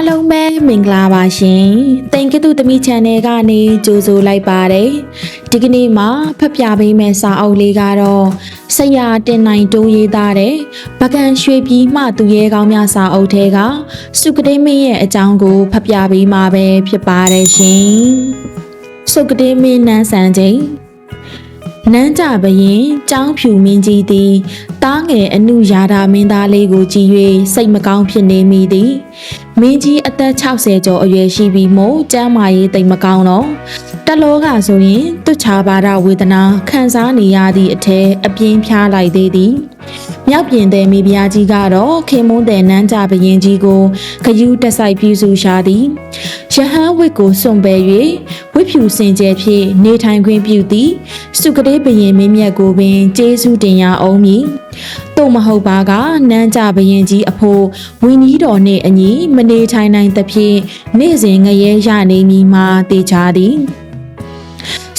အားလုံးပဲမင်္ဂလာပါရှင်။တင်ကတုသမီ channel ကနေကြိုဆိုလိုက်ပါတယ်။ဒီကနေ့မှာဖတ်ပြပေးမယ့်စာအုပ်လေးကတော့ဆရာတင်နိုင်တိုးရေးသားတဲ့ပကံရွှေပြည်မှသူရဲကောင်းများစာအုပ်ထဲကစုကတိမင်းရဲ့အကြောင်းကိုဖတ်ပြပေးမှာပဲဖြစ်ပါတယ်ရှင်။စုကတိမင်းနန်းဆန်ချိန် နန်းကြဘရင်ကျောင်းဖြူမင်းကြီးသည်တားငယ်အနုရာဓာမင်းသားလေးကိုကြည်၍စိတ်မကောင်းဖြစ်နေမိသည်မင်းကြီးအသက်60ကျော်အရွယ်ရှိပြီးမို့ကျမ်းမာရေးတိတ်မကောင်းတော့တလောကဆိုရင်တွချပါဒဝေဒနာခံစားနေရသည့်အထက်အပြင်းဖြားလိုက်သေးသည်မြောက်ပြင်တဲ့မိဖုရားကြီးကတော့ခင်မုန်းတဲ့နန်းကြဘရင်ကြီးကိုခယူးတက်ဆိုင်ပြုစုရှာသည် ရဟန်းဝစ်ကိုစွန့်ပယ်၍ဝိဖြူစင်ကြယ်ဖြင့်နေထိုင်ခွင့်ပြုသည်စုကလေးဘရင်မင်းမြတ်ကိုပင်ကျေးဇူးတင်ရအောင်မည်တို့မဟုတ်ပါကနန်းကြဘရင်ကြီးအဖို့ဝင်းကြီးတော်နှင့်အညီမနေထိုင်နိုင်သဖြင့်နေ့စဉ်ငရဲရနေမည်မှာတေချာသည်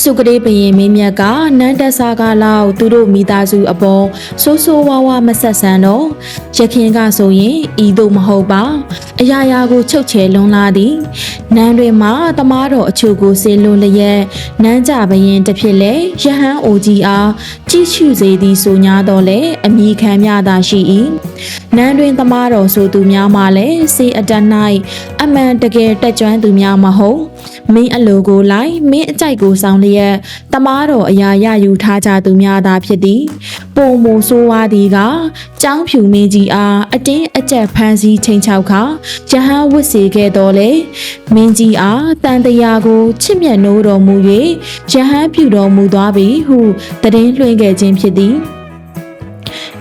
စုကလေးဘရင်မင်းမြတ်ကနန်းတက်စားကလောက်သူတို့မိသားစုအပေါ်ဆိုးဆိုးဝါးဝါမဆက်ဆံတော့ ရခင်ကဆိုရင်ဤသို့မဟုတ်ပါ အရာရာကိုချုပ်ချယ်လွန်လာသည်နန်းတွင်မှတမားတော်အချို့ကိုဆေလွန်လျက်နန်းကြဘရင်တစ်ဖြစ်လဲရဟန်းအိုကြီးအားကြည့်ရှုစေသည်ဆို냐တော့လေအမိခံမြတာရှိ၏နန်းတွင်တမားတော်ဆိုသူများမှလည်းစေအတတ်၌အမှန်တကယ်တက်ကြွသူများမဟုတ်မင်းအလိုကိုလိုက်မင်းအကြိုက်ကိုဆောင်လျက်တမားတော်အရာရယူထားကြသူများသာဖြစ်သည်ပုံမဆိုးဝါးသည်ကကျောင်းဖြူမင်းကြီးအားအတင်းအကျပ်ဖမ်းဆီးချိန်ချောက်ခါရဟန်းဝတ်စေခဲ့တော်လေမင်းကြီးအားတန်တရာကိုချစ်မြတ်နိုးတော်မူ၍ရဟန်းပြုတော်မူသွားပြီဟုတည်င်းလွှင့်ခဲ့ခြင်းဖြစ်သည်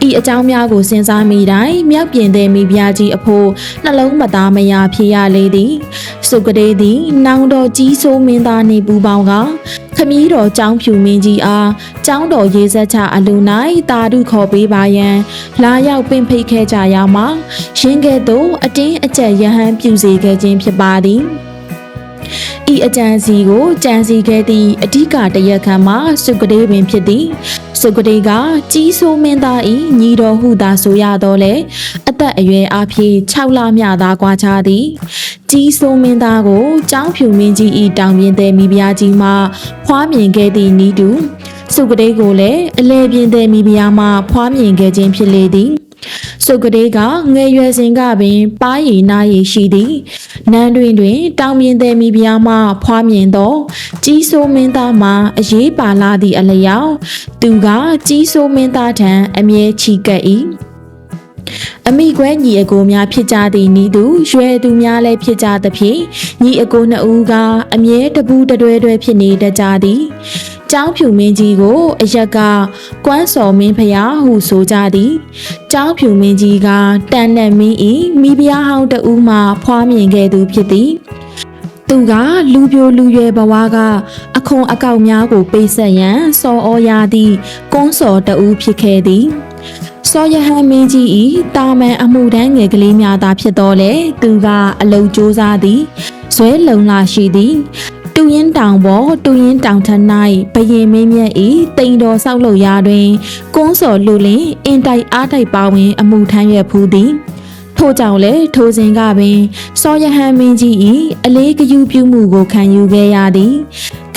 ဤအကြောင်းများကိုစဉ်းစားမိတိုင်းမြောက်ပြင်တဲ့မိဖုရားကြီးအဖို့နှလုံးမသားမယာဖြစ်ရလေသည် စုကလေးသည် နောင်တော်ကြီးဆိုးမင်းသားနေပူပေါင်းက ခမည်းတော်ចောင်းဖြူမင်းကြီးအားចောင်းတော်ရေးဆက်ချအလူ၌တာဓုခေါ်ပေးပါရန်လာရောက်ပင်ဖိတ်ခဲ့ကြရမှာရင်းကဲ့သို့အတင်းအကျပ်ရဟန်းပြုစေခဲ့ခြင်းဖြစ်ပါသည် ဤအကြံစီကိုကြံစီခဲ့သည့်အဓိကတရက်ခံမှာစုကလေးပင်ဖြစ်သည်စုကလေးကကြီးဆိုးမင်းသားဤညီတော်ဟုသာဆိုရတော့လေအသက်အရွယ်အဖြစ်6လမြသာကွာခြားသည်ကြီးဆိုးမင်းသားကိုကျောင်းဖြူမင်းကြီးဤတောင်ပြင်းတဲ့မိဖုရားကြီးမှဖွားမြင်ခဲ့သည့်ဤတူစုကလေးကိုလည်းအလဲပြင်းတဲ့မိဖုရားမှဖွားမြင်ခဲ့ခြင်းဖြစ်လေသည် စုကလေးကငယ်ရွယ်စဉ်ကပင်ပါးရည်နားရည်ရှိသည်နန်းတွင်တွင် တောင်မြင်သည်မိဖုရားမှဖွားမြင်သော ကြီးစိုးမင်းသားမှအရေးပါလာသည့်အလျောက်သူကကြီးစိုးမင်းသားထံအမြဲချီကပ်၏အမိကွဲညီအကိုများဖြစ်ကြသည့်ဤသူရွယ်သူများလည်းဖြစ်ကြသဖြင့်ညီအကိုနှစ်ဦးကအမြဲတပူးတတွဲတွဲဖြစ်နေတတ်ကြသည် ကျောင်းဖြူမင်းကြီးကိုအရက်ကကွမ်းစော်မင်းဖျားဟုဆိုကြသည်ကျောင်းဖြူမင်းကြီးကတန်နဲ့မင်းဤမိဖုရားဟောင်းတဦးမှဖွားမြင်ခဲ့သူဖြစ်သည်သူကလူပြိုလူရွယ်ဘဝကအခွန်အကောက်များကိုပိတ်ဆက်ရန်စော်ဩရသည့်ကုန်းစော်တဦးဖြစ်ခဲ့သည်စောရဟန်မင်းကြီးဤတာမန်အမှုတန်းငယ်ကလေးများသာဖြစ်တော်လေသူကအလုံစ조사သည်ဇွဲလုံလာရှိသည် တူရင်တောင်ပေါ်တူရင်တောင်ထ၌ဘရင်မင်းမြတ်ဤတိမ်တော်ဆောက်လုပ်ရာတွင်ကုန်းစော်လူလင်အင်တိုက်အားတိုက်ပါဝင် အမှုထမ်းရွက်ဖူးသည်ထို့ကြောင့်လေထိုစဉ်ကပင်စောရဟန်မင်းကြီးဤအလေးဂယုပြုမှုကိုခံယူခဲ့ရသည်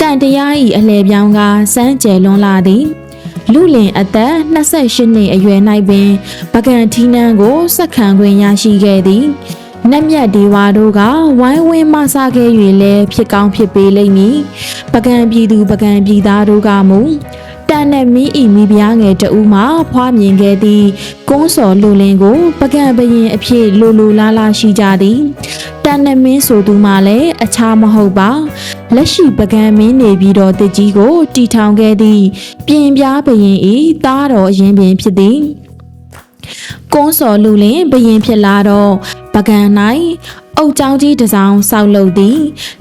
ကံတရားဤအလှည့်ပြောင်းကစမ်းကြယ်လွန်လာသည်လူလင်အသက်28နှစ်အရွယ်၌ပင်ပကံထီးနန်းကိုစက္ခံခွင့်ရရှိခဲ့သည် နတ်မြတ်ဒီဝါတို့ကဝိုင်းဝန်းမဆခဲ့၍လည်းဖြစ်ကောင်းဖြစ်ပေလိမ့်မည်ပကံပြည်သူပကံပြည်သားတို့ကမူတန်နဲ့မင်းဤမိဖုရားငယ်တဦးမှဖွားမြင်ခဲ့သည့်ကုန်းစော်လူလင်ကို ပကံဘရင်အဖြစ်လိုလိုလားလားရှိကြသည်တန်နဲ့မင်းဆိုသူမှလည်းအခြားမဟုတ်ပါလက်ရှိပကံမင်းနေပြီးတော့တကြီးကိုတီထောင်ခဲ့သည့်ပြင်ပြားဘရင်ဤသားတော်ရင်ပင်ဖြစ်သည်ကုန်းစော်လူလင်ဘရင်ဖြစ်လာတော့ ပကံ၌အုတ်ကြောင်းကြီးတစ်စောင်းဆောက်လုပ်သည်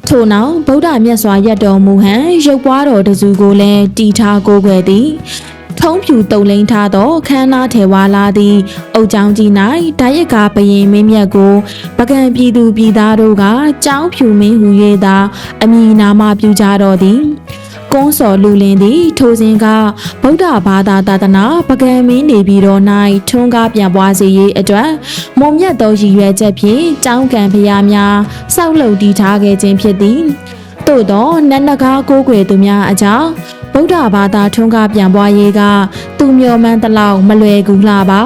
ထို့နောက်ဗုဒ္ဓမြတ်စွာရက်တော်မူဟန်ရုပ်ပွားတော်တစုကိုလည်းတီထားကိုးကွယ်သည်ထုံးဖြူတုံလိန်ထားသောခမ်းနားထေဝါလာသည့်အုတ်ကြောင်းကြီး၌ဓာရက်ကဘရင်မင်းမြတ်ကိုပကံပြည်သူပြည်သားတို့ကကြောင်းဖြူမင်းဟူ၍သာအမည်နာမပြုကြတော်သည် ကုန်းစော်လူလင်းသည် ထိုစဉ်ကဗုဒ္ဓဘာသာသာသနာပကံမင်းနေပြီးတော့၌ထွန်းကားပြန်ပွားစေရေးအတွက်မုံမြတ်သောရည်ရွယ်ချက်ဖြင့်ကြောင်းကံဖျားများစောက်လုပ်တည်ထားခဲ့ခြင်းဖြစ်သည်သို့သောနတ်နဂါကိုးကွယ်သူများအကြောင်းဗုဒ္ဓဘာသာထွန်းကားပြန်ပွားရေးကသူမျော်မှန်းတလောက်မလွယ်ကူလှပါ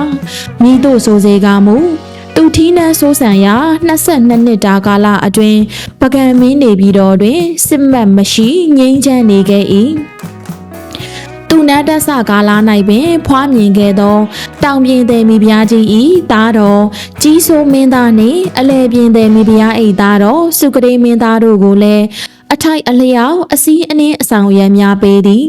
မိတို့ဆိုစေကမူသူ ထီးနှန်းစိုးစံရာ22နှစ်တာကာလအတွင်းပကံမင်းနေပြီးတော့တွင်စစ်မှတ်မရှိငြိမ်းချမ်းနေခဲ့၏သူနတ်တဆကာလ၌ပင် ဖွားမြင်ခဲ့သော တောင်ပြင်သည်မိဖုရားကြီး၏သားတော်ကြီးစိုးမင်းသားနှင့်အလဲပြင်သည်မိဖုရား၏သားတော်စုကရေမင်းသားတို့ကိုလည်းအထိုက်အလျောက်အစည်းအနှင်းအဆောင်ရံများပေးသည်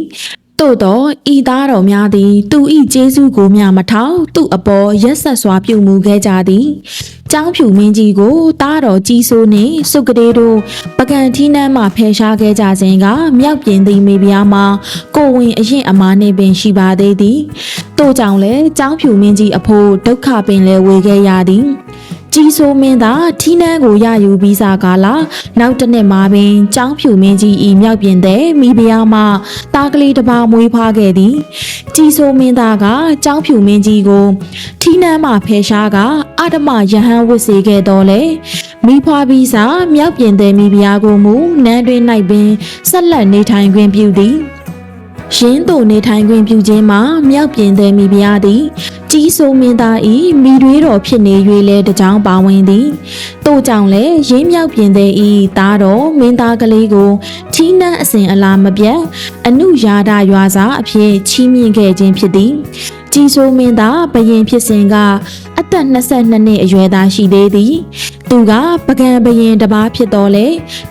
သို့တော့ဤသားတော်များသည် သူဤကျေးဇူးကိုမျှမထောက်သူ့အပေါ်ရက်ဆက်စွာပြုမှုခဲ့ကြသည်။ကျောင်းဖြူမင်းကြီးကိုသားတော်ကြီးစိုးနှင့်စုကလေးတို့ပကံထီးနှမ်းမှဖယ်ရှားခဲ့ကြစဉ်ကမြောက်ပြင်သည်မိဖုရားမှာကိုဝင်အရင်အမားနှင့်ပင်ရှိပါသေးသည်။တို့ကြောင့်လည်းကျောင်းဖြူမင်းကြီးအဖို့ဒုက္ခပင်လည်းဝေခဲ့ရသည်။ ကြီးစိုးမင်းသာထီးနှန်းကိုရယူပြီးစားကားလာနောက်တစ်နှစ်မှာပင်ကျောင်းဖြူမင်းကြီးဤမြောက်ပြင်တဲ့မိဖုရားမှတားကလေးတစ်ပါးမွေးဖွားခဲ့သည်ကြီးစိုးမင်းသားကကျောင်းဖြူမင်းကြီးကိုထီးနှန်းမှဖယ်ရှားကအဓမ္မယဟန်ဝတ်စေခဲ့တော်လေမိဖွားပြီးစားမြောက်ပြင်တဲ့မိဖုရားကိုမူနန်းတွင်၌ပင်ဆက်လက်နေထိုင်ခွင့်ပြုသည်ရင်းတို့နေထိုင်ခွင့်ပြုခြင်းမှာမြောက်ပြင်သည်မိဖုရားသည် ကြီးစိုးမင်းသားဤမိတွေးတော်ဖြစ်နေ၍လဲတကြောင်ပါဝင်သည်တို့ကြောင့်လဲရင်းမြောက်ပြင်သည်ဤသားတော်မင်းသားကလေးကိုထီးနှံအစဉ်အလာမပြတ်အနုယာဒရွာစာအဖြစ်ချီးမြှင့်ခဲ့ခြင်းဖြစ်သည်ကြီးစိုးမင်းသားဘယင်ဖြစ်စဉ်ကအသက်22နှစ်အရွယ်သားရှိသေးသည် သူကပကံဘယင်တပားဖြစ်တော်လေ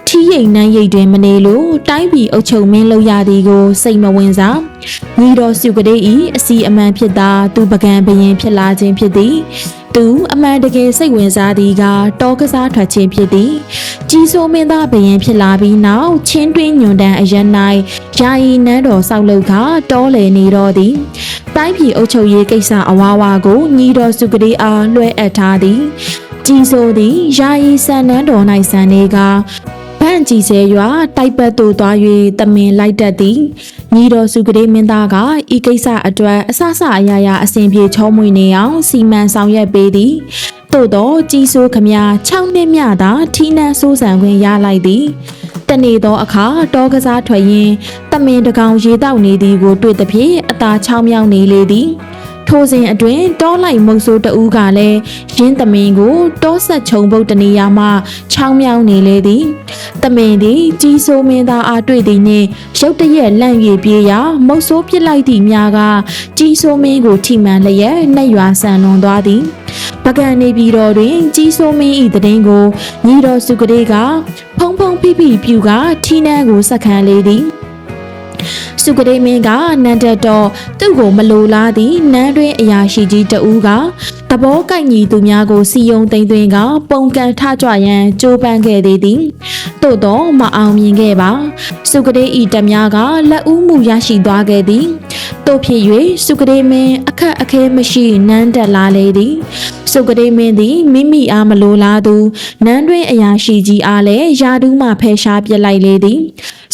ထီးရိတ်နှမ်းရိတ်တွင်မနေလို့တိုင်းပြည်အုပ်ချုပ်မင်းလုပ်ရသည်ကို စိတ်မဝင်စားညီတော်စုကလေးဤအစီအမံဖြစ်သာသူပကံဘယင်ဖြစ်လာခြင်းဖြစ်သည်သူအမှန်တကယ်စိတ်ဝင်စားသည်ကတောကစားထွက်ခြင်းဖြစ်သည်ကြီးစိုးမင်းသားဘယင်ဖြစ်လာပြီးနောက်ချင်းတွင်းညွန်တန်အရန်၌ယာယီနန်းတော်ဆောက်လုပ်ခတောလေနေတော်သည်တိုင်းပြည်အုပ်ချုပ်ရေးကိစ္စအဝါဝါကိုညီတော်စုကလေးအားလွှဲအပ်ထားသည် ကြီးစိုးသည်ယာယီဆန်နန်းတော်၌ဆန်နေကဗန့်ကြည်စဲရွာတိုက်ပတ်သို့သွား၍တမင်လိုက်တတ်သည်ညီတော်စုကလေးမင်းသားကဤကိစ္စအတွက်အဆအဆအရာရာအစဉ်ပြေချောမွေနေအောင်စီမံဆောင်ရွက်ပေးသည်သို့တော့ကြီးစိုးခမ6နှစ်မြသာထီးနှံစိုးစံခွင့်ရလိုက်သည်တနေ့သောအခါတောကစားထွက်ရင်းတမင်တကောင်ရေတောက်နေသည်ကိုတွေ့သဖြင့်အသာချောင်းမြောင်းနေလေသည် ထိုစဉ်အတွင်တောလိုက်မုံဆိုးတဦးကလည်းရင်းသမင်ကိုတောဆက်ချုံပုတ်တနေရာမှချောင်းမြောင်းနေလေသည်သမင်သည်ကြီးစိုးမင်းသားအားတွေ့သည်နှင့်ရုတ်တရက်လန့်၍ပြေးရာမုတ်ဆိုးပစ်လိုက်သည့်များကကြီးစိုးမင်းကိုထိမှန်လျက်နှက်ရွာဆန်လွန်သွားသည်ပကံနေပြည်တော်တွင် ကြီးစိုးမင်း၏တည်င်းကိုညီတော်စုကလေးကဖုံဖုံဖိဖိပြူကထီးနှန်းကိုစက္ခံလေသည် စုကလေးမင်းကနန်းတက်တော့သူ့ကိုမလိုလားသည့်နန်းတွင်အရာရှိကြီးတဦးကတဘောကိုက်ညီသူများကိုစီယုံသိမ်းသွင်းကပုံကန်ထကြွရန်ကြိုးပမ်းခဲ့သေးသည်သို့တော့မအောင်မြင်ခဲ့ပါ စုကလေးဤတများကလက်ဦးမှုရရှိသွားခဲ့သည်တို့ဖြစ်၍စုကလေးမင်းအခက်အခဲမရှိနန်းတက်လာလေသည်စုကလေးမင်းသည်မိမိအားမလိုလားသူနန်းတွင်အရာရှိကြီးအားလည်းယာဒူးမှဖယ်ရှားပြစ်လိုက်လေသည်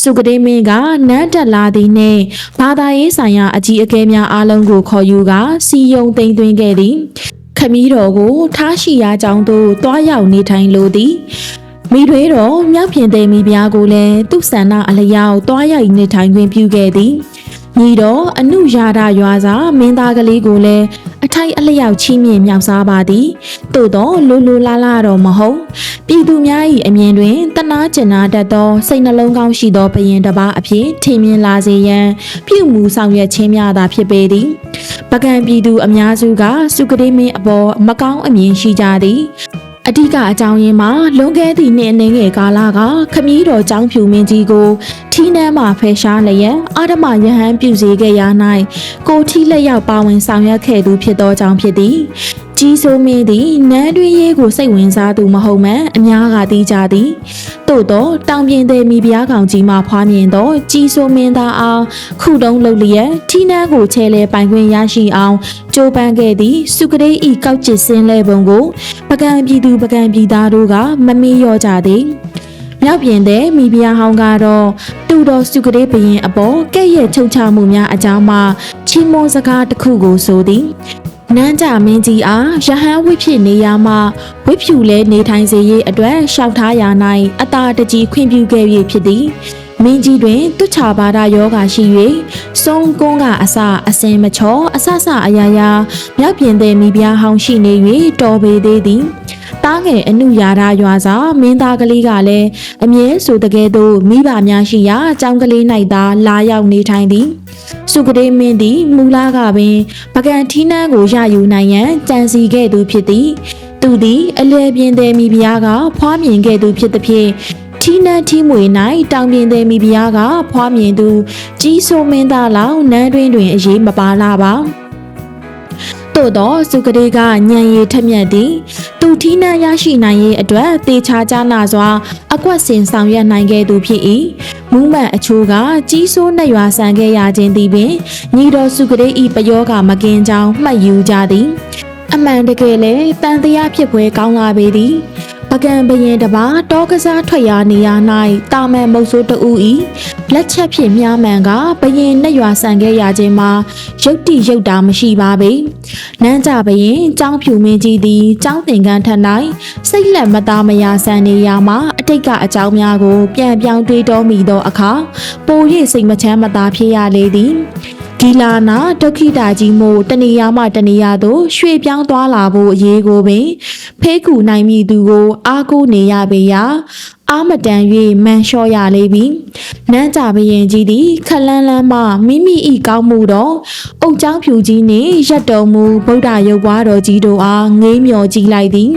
စုကလေးမင်းကနန်းတက်လာသည်နှင့်ဘာသာရေးဆိုင်ရာအကြီးအကဲများအားလုံးကိုခေါ်ယူကစီယုံသိမ်းသွင်းခဲ့သည်ခမည်းတော်ကိုထားရှိရာကြောင်းသို့တွားရောက်နေထိုင်လိုသည်မိတွေတော်မြောက်ပြင်သိမ်းမိဖုရားကိုလည်းသူ့ဆန္ဒအလျောက်တွားရောက်နေထိုင်ခွင့်ပြုခဲ့သည် ညီတော်အနုယာဒရွာစာမင်းသားကလေးကိုလည်းအထိုက်အလျောက်ချီးမြှင့်မြောက်စားပါသည်သို့တော့လူလူလာလာတော့မဟုတ်ပြည်သူများ၏အမြင်တွင်တနာကျင်နာတတ်သောစိတ်နှလုံးကောင်းရှိသောဘယင်တစ်ပါးအဖြစ်ထင်မြင်လာစေရန်ပြုမှုဆောင်ရွက်ခြင်းများသာဖြစ်ပေသည်ပကံပြည်သူအများစုကစုကတိမင်းအပေါ်မကောင်းအမြင်ရှိကြသည် အဓိကအကြောင်းရင်းမှာလွန်ခဲ့သည့်နှစ်အနည်းငယ်ကာလကခမည်းတော်ကျောင်းဖြူမင်းကြီးကိုထီးနှမ်းမှဖယ်ရှားလျက်အာဓမယဟန်ပြုစေခဲ့ရာ၌ကိုထီးလက်ရောက်ပါဝင်ဆောင်ရွက်ခဲ့သူဖြစ်သောကြောင့်ဖြစ်သည် ကြီးစိုးမင်းသည်နန်းတွင်းရေးကိုစိတ်ဝင်စားသူမဟုတ်မှန်အများကသိကြသည်သို့သောတောင်ပြင်သည်မိဖုရားကောင်ကြီးမှဖွားမြင်သောကြီးစိုးမင်းသားအားခုတုံးလုပ်လျက်ထီးနှမ်းကိုချဲလဲပိုင်ခွင့်ရရှိအောင်ကြိုးပမ်းခဲ့သည့်စုကလေးဤကောက်ကျစ်စင်းလဲပုံကိုပကံပြည်သူပကံပြည်သားတို့ကမမေ့လျော့ကြသည်မြောက်ပြင်တဲ့မိဖုရားဟောင်းကတော့တူတော်စုကလေးဘရင်အပေါ်ကဲ့ရဲ့ချုပ်ချမှုများအကြောင်းမှချီးမွမ်းစကားတစ်ခုကိုဆိုသည် နန်းကြမင်းကြီးအားရဟန်းဝိဖြစ်နေရမှဝိဖြူလဲနေထိုင်စေရေးအတွက်ရှောက်ထားရ၌အတာတကြီးခွင့်ပြုခဲ့၍ဖြစ်သည် မင်းကြီးတွင်တွချဘာဒယောဂါရှိ၍စုံကုန်းကအစအစင်မချောအဆဆအယာယာမြောက်ပြင်တဲ့မိဖုရားဟောင်းရှိနေ၍တော်ပေသေးသည်တားငယ်အနုရာဓရွာစာမင်းသားကလေးကလည်းအမြဲဆိုတကယ်သို့မိဘများရှိရာအကြောင်းကလေး၌သာလာရောက်နေထိုင်သည်စုကလေးမင်းသည်မူလာကပင်ပကံထီးနှန်းကိုရယူနိုင်ရန်ကြံစီခဲ့သူဖြစ်သည်သူသည်အလဲပြင်းသည်မိဖုရားကဖွားမြင်ခဲ့သူဖြစ်သည်ဖြင့် ထီးနှန်းထီးမွေ၌တောင်ပြင်းသည်မိဖုရားကဖွားမြင်သူကြီးစိုးမင်းသားလောက်နန်းတွင်တွင်အရေးမပါလာပါသို့တော့စုကလေးကညံရည်ထက်မြက်သည်သူထီးနှန်းရရှိနိုင်ရေးအတွက်တေချာကြနာစွာ အကွက်စင်ဆောင်ရွက်နိုင်ခဲ့သူဖြစ်၏မူးမှန်အချိုးကကြီးစိုးနှရွာဆန်ခဲ့ရခြင်းသည်ပင်ညီတော်စုကလေးဤပယောကမကင်းကြောင်းမှတ်ယူကြသည်အမှန်တကယ်လဲတန်တရားဖြစ်ပွဲကောင်းလာပေသည် ပကံဘရင်တပါတောကစားထွက်ရာနေရာ၌တာမန်မုတ်ဆိုးတူဤလက်ချက်ဖြင့်မြားမှန်ကဘရင်နှရွာဆန်ခဲ့ရခြင်းမှာရုတ်တိရုတ်တာမရှိပါပေနန်းကြဘရင်ចောင်းဖြူမင်းကြီးသည်ចောင်းသင်္ကန်းထက်၌စိတ်လက်မသားမယာဆန်နေရာမှာအတိတ်ကအကြောင်းများကို ပြန်ပြောင်းတွေးတောမိသောအခါပို၍စိတ်မချမ်းမသာဖြစ်ရလေသည် ဂီလာနာဒုက္ခိတာကြီးမို့တနေရာမှတနေရာသို့ရွှေ့ပြောင်းသွားလာဖို့အရေးကိုပင်ဖေးကူနိုင်မိသူကို အားကိုးနေရပေရာအာမတန်၍မန်လျှော့ရလေပြီနန်းကြဘရင်ကြီးသည်ခလန်းလန်းမှမိမိဤကောင်းမှုတော့အုတ်ချောင်းဖြူကြီးနှင့်ရက်တော်မူဗုဒ္ဓရုပ်ပွားတော်ကြီးတို့အားငေးမြော်ကြည့်လိုက်သည်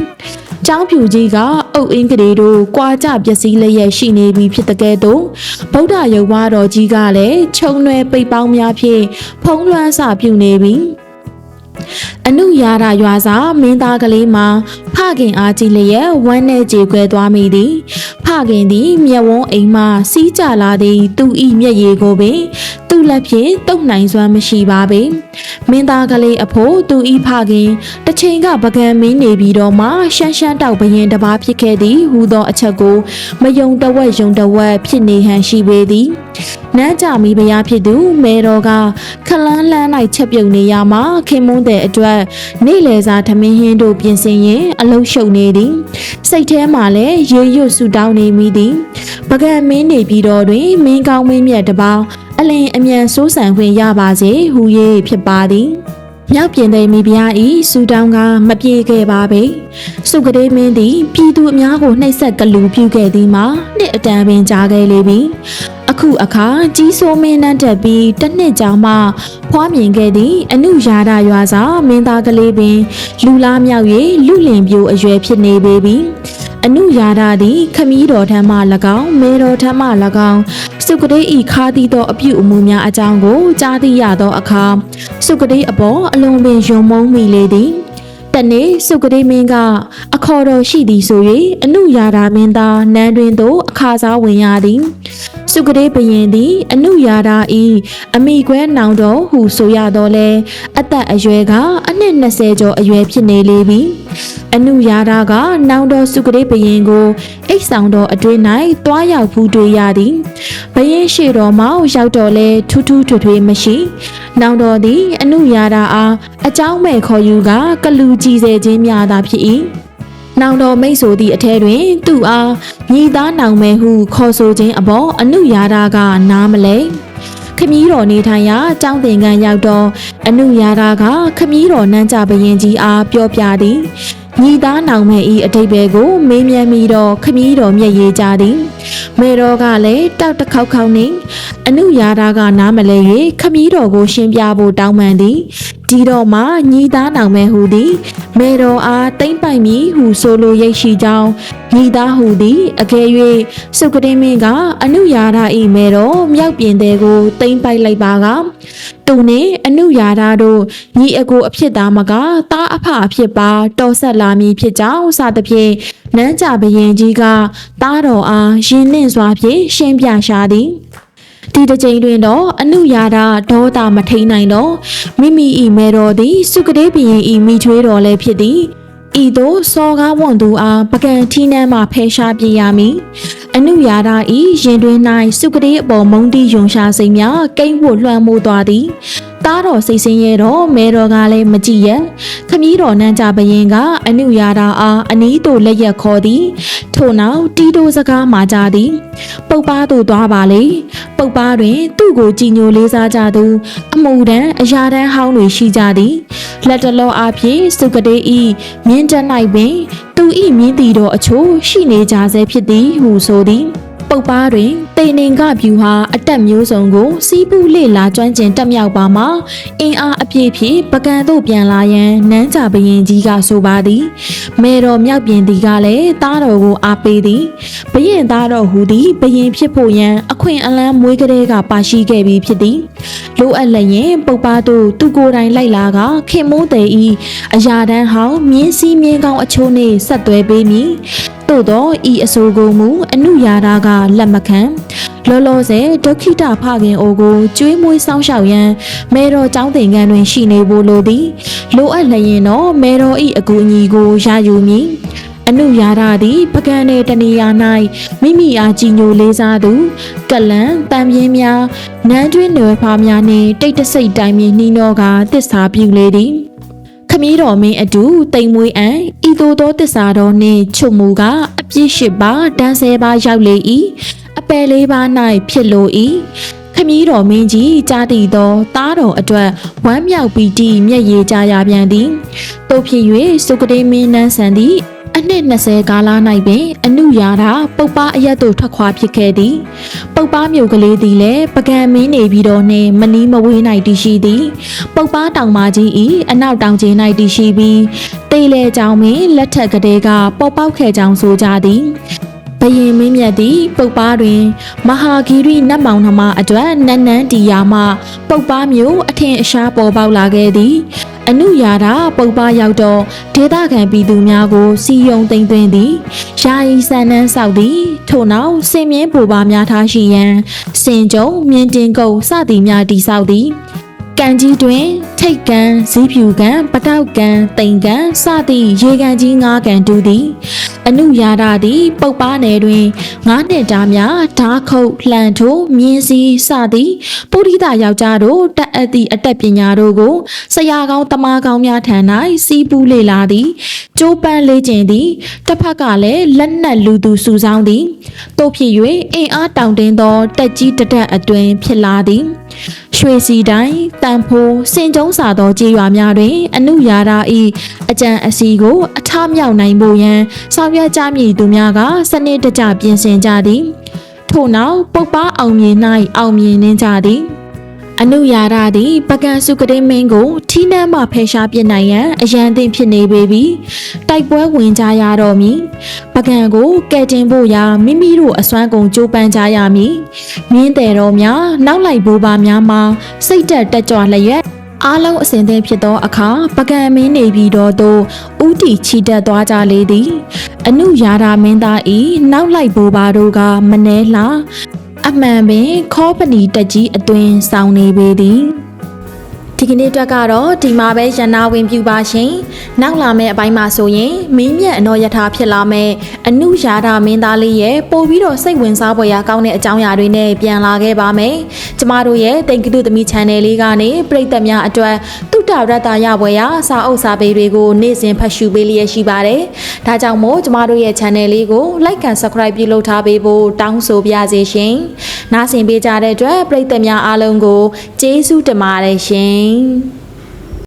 ចောင်းဖြူကြီးကအုတ်အင်းကလေးတို့ကွာကြပျက်စီးလျက်ရှိနေပြီဖြစ်တဲ့ကဲ့သို့ဗုဒ္ဓရုပ်ဝါတော်ကြီးကလည်းခြုံရွယ်ပိတ်ပေါင်းများဖြင့်ဖုံးလွှမ်းစပြုနေပြီအနုရာရရွာစာမင်းသားကလေးမှာဖခင်အားကြည့်လျက်ဝမ်းနဲ့ကြေခွဲသွားမိသည် ဖခင်သည်မျက်ဝန်းအိမ်မှစီးကြလာသည်သူဤမျက်ရည်ကိုပင်သူ့လက်ဖြင့်တုတ်နိုင်စွမ်းမရှိပါပေမင်းသားကလေးအဖို့သူဤဖခင်တစ်ချိန်ကပကံမင်းနေပြီးတော့မှရှမ်းရှမ်းတောက်ဘရင်တစ်ပါးဖြစ်ခဲ့သည်ဟူသောအချက်ကိုမယုံတဝက်ယုံတဝက်ဖြစ်နေဟန်ရှိပေသည်နန်းကြမီဘုရားဖြစ်သူမေတော်ကခလန်းလန်း၌ချက်ပြုတ်နေရမှာခင်မွန်းတဲ့အတွက်နေ့လယ်စာထမင်းဟင်းတို့ပြင်ဆင်ရင်အလုံးရှုပ်နေသည်စိတ်ထဲမှာလည်းရေရွတ်ဆူတောင်းနေမိသည်ပကံမင်းနေပြီးတော့တွင်မင်းကောင်းမင်းမြတ်တစ်ပေါင်းအလင်အမြန်စိုးစံခွင့်ရပါစေဟူ၍ဖြစ်ပါသည်မြောက်ပြင်သိမိဖုရားဤစူတောင်းကမပြေခဲ့ပါပေစုကလေးမင်းသည်ပြည်သူအများကိုနှိပ်စက်ကလူပြုခဲ့သည်မှာနှစ်အတန်ပင်ကြားခဲ့လေပြီအခုအခါကြီးစိုးမင်းနှံ့တက်ပြီးတစ်နှစ်ကြာမှဖွားမြင်ခဲ့သည့်အနုရာဒရွာစာမင်းသားကလေးပင် လူလားမြောက်၍လူလင်ပြိုအရွယ်ဖြစ်နေပေပြီ အနုရာဒသည်ခမည်းတော်ထမ်းမှ၎င်းမေတော်ထမ်းမှ၎င်းစုကတိဤခါသီးသောအပြုအမူများအကြောင်းကိုကြားသိရသောအခါစုကတိအပေါ်အလွန်ပင်ယုံမုန်းမိလေသည်တနေ့စုကတိမင်းကအခေါ်တော်ရှိသည်ဆို၍အနုရာဓာမင်းသားနန်းတွင်သို့အခါစားဝင်ရသည် စုကတိဘရင်သည် အနုရာဓာဤအမိခွဲနောင်တော်ဟုဆိုရတော့လဲအသက်အရွယ်ကအနှစ်20ကျော်အရွယ်ဖြစ်နေလေပြီအနုရာဓာကနောင်တော်စုကတိဘရင်ကိုအိတ်ဆောင်တော်အတွင်း၌တွားရောက်ဖူးတွေ့ရသည်ဘရင်ရှိတော်မှရောက်တော့လဲထူးထူးထွေထွေမရှိနောင်တော်သည် အနုရာဓာအားအကြောင်းမဲ့ခေါ်ယူကကလူကြည်စေခြင်းများသာဖြစ်၏ နောင်တော်မိတ်ဆိုသည့်အထဲတွင်သူ့အားညီသားနောင်မယ်ဟုခေါ်ဆိုခြင်းအပေါ်အနုရာဓာကနားမလဲခမည်းတော်နေထိုင်ရာကျောင်းသင်ခန်းရောက်တော့အနုရာဓာကခမည်းတော်နန်းကြဘရင်ကြီးအားပြောပြသည်ညီသားနောင်မယ်ဤအတိတ်ဘဲကိုမေးမြန်းပြီးတော့ခမည်းတော်မျက်ရည်ကြသည်မေတော်ကလည်းတောက်တစ်ခေါက်ခေါက်နှင့်အနုရာဓာကနားမလဲ၍ခမည်းတော်ကိုရှင်းပြဖို့တောင်းပန်သည်ဒီတော့မှညီသားနောင်မယ်ဟူသည် မေတော်အားတိမ့်ပိုက်မည်ဟုဆိုလိုရိတ်ရှိကြောင်းညီသားဟူသည်အကယ်၍စုကတင်းမင်းကအနုရာဓဤမေတော်မြောက်ပြင်တဲ့ကိုတိမ့်ပိုက်လိုက်ပါကသူနှင့်အနုရာဓတို့ညီအကိုအဖြစ်သားမကသားအဖအဖြစ်ပါတော်ဆက်လာမည်ဖြစ်ကြောင်းစသဖြင့်နန်းကြဘရင်ကြီးကသားတော်အားရင်းနှင့်စွာဖြင့်ရှင်းပြရှာသည် ဒီတစ်ကြိမ်တွင်တော့အနုရာဓဒေါသမထိန်နိုင်တော့မိမိဤမေတော်သည်စုကလေးဘရင်ဤမိချွေးတော်လည်းဖြစ်သည်ဤသို့စော်ကားဝန်သူအားပကံထီးနှမ်းမှဖယ်ရှားပြရမည်အနုယာဒဤရင်တွင်၌စုကလေးအပေါ်မုံတီယွန်ရှာစိမ်များကိမ့်ဝလွှမ်းမိုးသွားသည် သားတော်စိတ်ဆင်းရဲတော့မဲတော်ကလည်းမကြည့်ရခမည်းတော်နန်းကြဘရင်ကအနုယာဒအားအနီးသို့လက်ရက်ခေါ်သည်ထို့နောက်တီတိုစကားမှာကြသည် ပုပ်ပါသို့သွားပါလေပုပ်ပါတွင် သူ့ကိုကြည်ညိုလေးစားကြသူ အမှုတန်းအရာတန်းဟောင်းတွေရှိကြသည်လက်တလောအဖြစ်စုကတေးဤမြင်းတက်၌ပင် သူဤမြင်းတီတော်အချို့ရှိနေကြဆဲဖြစ်သည်ဟုဆိုသည် ပုပ်ပါတွင်တေနင်ကဗျူဟာအတက်မျိုးစုံကို စီးပူးလေလာကျွမ်းကျင်တက်မြောက်ပါမှာအင်အားအပြည့်ဖြင့်ပကံသို့ပြန်လာရန်နန်းကြဘရင်ကြီးကဆိုပါသည်မေတော်မြောက်ပြင်သည်ကလည်းသားတော်ကိုအားပေးသည်ဘရင်သားတော်ဟူသည်ဘရင်ဖြစ်ဖို့ရန်အခွင့်အလန်းမွေးကလေးကပါရှိခဲ့ပြီးဖြစ်သည်လိုအပ်လျင်ပုပ်ပါတို့သူကိုယ်တိုင်လိုက်လာကခင်မိုးတယ်ဤအရာတန်းဟောင်းမြင်းစည်းမြင်းကောင်းအချိုးနှင့်ဆက်သွဲပေးမည်သို့သောဤအဆိုကိုမူအနုယာဒကလက်မခံလောလောဆယ်ဒုက္ခိတဖခင်အိုကိုကျွေးမွေးစောင်းရှောက်ရန်မဲတော်ចောင်းတင်ကန်တွင်ရှိနေဖို့လိုသည်လိုအပ်လျင်တော့မဲတော်ဤအကူအညီကိုရယူမည်အနုယာဒသည်ပကံတဲ့တနေရာ၌မိမိအားကြည်ညိုလေးစားသူကလန်တံပြင်းများနန်းတွင်းနွယ်ဖားများနှင့်တိတ်တဆိတ်တိုင်းမြနှီးနောကတစ္ဆာပြုလေသည်ခ မည်းတော်မင်းအတူတိမ်မွေးအံဤသို့သောတစ္ဆာတော်နှင့်ချုပ်မူကအပြည့်ရှိပါတန်းဆဲပါရောက်လေ၏အပယ်လေးပါး၌ဖြစ်လို၏ခမည်းတော်မင်းကြီးကြားတည်သောသားတော်အတွက်ဝမ်းမြောက်ပီတိမျက်ရည်ကြရပြန်သည်တို့ဖြစ်၍စုကတိမင်းနန်းဆန်သည် အနှစ်20ကာလ၌ပင်အနုယာတာပုပ်ပအရက်သို့ထွက်ခွာဖြစ်ခဲ့သည် ပုပ်ပမြို့ကလေးသည်လည်းပကံမင်းနေပြီးတော့နှင့်မနီးမဝေး၌တည်ရှိသည် ပုပ်ပတောင်မကြီးဤအနောက်တောင်ကျင်း၌တည်ရှိပြီးတေးလေကြောင်ပင်လက်ထက်ကလေးကပေါက်ပေါက်ခဲ့ကြောင်းဆိုကြသည် ဘယင်မင်းမြတ်သည် ပုပ်ပတွင် မဟာဂီရိနတ်မောင်နှမအတွက်နန်းနန်းတီယာမှပုပ်ပမျိုးအထင်အရှားပေါ်ပေါက်လာခဲ့သည်အနုယာတာပုပ်ပရောက်တော့ဒေသခံပြည်သူများကို စီယုံသိမ့်သွင်းသည်ယာယီစံနှန်းဆောက်သည် ထို့နောက်စင်မြင်းပူပါများထားရှိရန်စင်ကြုံမြင်းတင်ကုတ်စသည်များတိဆောက်သည် ကံကြီးတွင်ထိတ်ကန်ဇီးဖြူကန်ပတောက်ကန်တိန်ကန်စသည့်ရေကန်ကြီးငါးကန်တူသည်အနုယာဒသည်ပုပ်ပါနယ်တွင်ငါးနှစ်တားများဓာခုတ်လှန်ထိုးမြင်းစည်းစသည်ပုရိသယောက်ျားတို့တက်အပ်သည့်အတက်ပညာတို့ကိုဆရာကောင်းတမားကောင်းများထံ၌စီးပူးလေလာသည်ကျိုးပန်းလေးကျင်သည်တစ်ဖက်ကလည်းလက်နက်လူသူစုဆောင်းသည်တို့ဖြစ်၍အင်အားတောင့်တင်းသောတက်ကြီးတတက်အတွင်ဖြစ်လာသည် ရွှေစီတိုင်းတန်ဖိုးစင်ကြုံစာသောကြေးရွာများတွင် အနုယာဒဤအကြံအစီကိုအထမြောက်နိုင်ဖို့ရန်ဆောင်ရွက်ကြမည်သူများကစနစ်တကျပြင်ဆင်ကြသည်ထို့နောက်ပုပ်ပအောင်မြင်၌အောင်မြင်နှင်းကြသည် အနုယာဒသည်ပကံစုကတိမင်းကိုထီးနှမ်းမှဖယ်ရှားပြစ်နိုင်ရန်အရန်သင့်ဖြစ်နေပေပြီတိုက်ပွဲဝင်ကြရတော့မည်ပကံကိုကဲတင်ဖို့ရာမိမိတို့အစွမ်းကုန်ကြိုးပမ်းကြရမည်မြင်းတယ်တော်များနောက်လိုက်ဘိုးဘာများမှာစိတ်တက်တက်ကြွလျက်အားလုံးအစဉ်သင့်ဖြစ်သောအခါပကံမင်းနေပြီးတော့သို့ဥတီချီတက်သွားကြလေသည် အနုယာဒမင်းသားဤနောက်လိုက်ဘိုးဘာတို့ကမနှဲလှ အမှန်ပင် ခေါပနီတက်ကြီးအတွင်ဆောင်နေပေသည် ဒီကနေ့အတွက်ကတော့ဒီမှာပဲရန်နာဝင်ပြပါရှင်။နောက်လာမယ့်အပိုင်းမှာဆိုရင်မင်းမြတ်အနော်ယထာဖြစ်လာမယ့်အနုယာဒမင်းသားလေးရဲ့ပို့ပြီးတော့စိတ်ဝင်စားဖွယ်ရာကောင်းတဲ့အကြောင်းအရာတွေနဲ့ပြန်လာခဲ့ပါမယ်။ကျမတို့ရဲ့တင်ကီတုသမီ channel လေးကနေပြည်သက်များအတွက်တုတ္တရတ္တရဖွယ်ရာစာအုပ်စာပေတွေကိုနေ့စဉ်ဖတ်ရှုပေးလျက်ရှိပါတယ်။ဒါကြောင့်မို့ကျမတို့ရဲ့ channel လေးကို like and subscribe ပြုလုပ်ထားပေးဖို့တောင်းဆိုပါရစေရှင်။နားဆင်ပေးကြတဲ့အတွက်ပြည်သက်များအားလုံးကိုကျေးဇူးတင်ပါတယ်ရှင်။ Amém.